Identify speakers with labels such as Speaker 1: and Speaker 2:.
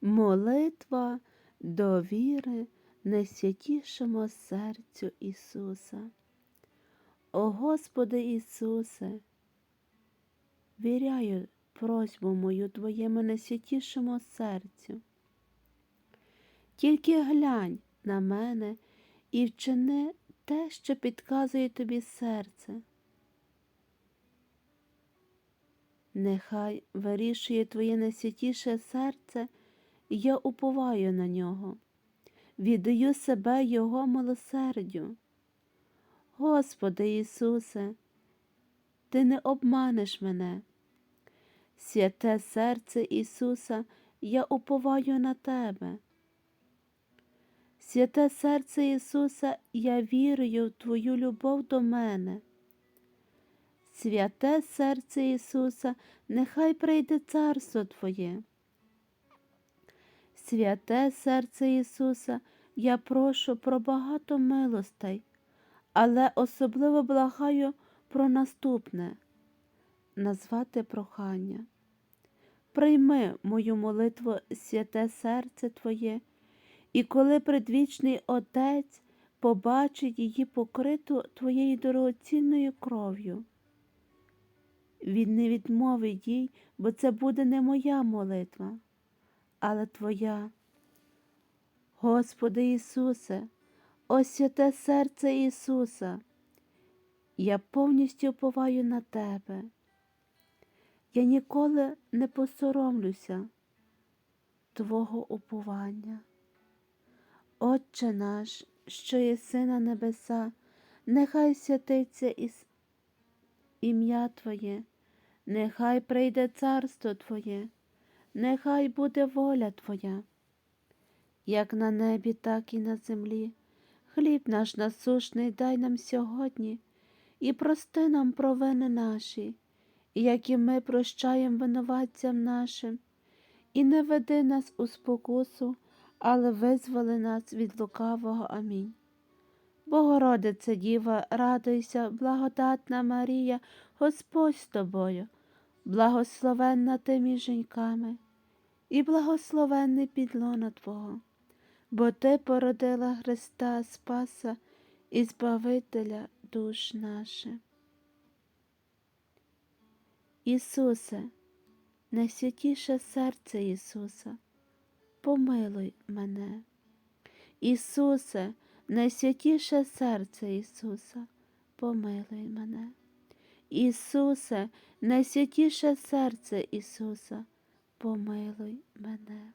Speaker 1: Молитва довіри найсвятішому серцю Ісуса. О Господи Ісусе, віряю просьбу мою Твоєму найсвятішому серцю. Тільки глянь на мене і вчини те, що підказує тобі серце. Нехай вирішує Твоє найсвятіше серце, я уповаю на нього, віддаю себе Його милосердю. Господи Ісусе, Ти не обманеш мене. Святе серце Ісуса, я уповаю на Тебе. Святе серце Ісуса, я вірую в Твою любов до мене. Святе серце Ісуса, нехай прийде царство Твоє. Святе серце Ісуса, я прошу про багато милостей, але особливо благаю про наступне назвати прохання. Прийми мою молитву, святе серце Твоє, і коли предвічний Отець побачить її покриту Твоєю дорогоцінною кров'ю. Він не відмовить їй, бо це буде не моя молитва, але Твоя. Господи Ісусе, о святе серце Ісуса, я повністю уповаю на Тебе. Я ніколи не посоромлюся Твого уповання. Отче наш, що єси на небеса, нехай святиться ім'я Твоє, нехай прийде царство Твоє, нехай буде воля Твоя, як на небі, так і на землі. Хліб наш насушний дай нам сьогодні і прости нам провини наші, як і ми прощаємо винуватцям нашим, і не веди нас у спокусу, але визволи нас від лукавого. Амінь. Богородице Діва, радуйся, благодатна Марія, Господь з тобою, благословенна ти між жінками, і благословенний підлона Твого, бо Ти породила Христа Спаса і Збавителя душ наших. Ісусе, найсвятіше серце Ісуса, помилуй мене. Ісусе, найсвятіше серце Ісуса, помилуй мене. Ісусе, найсвятіше серце Ісуса, помилуй мене.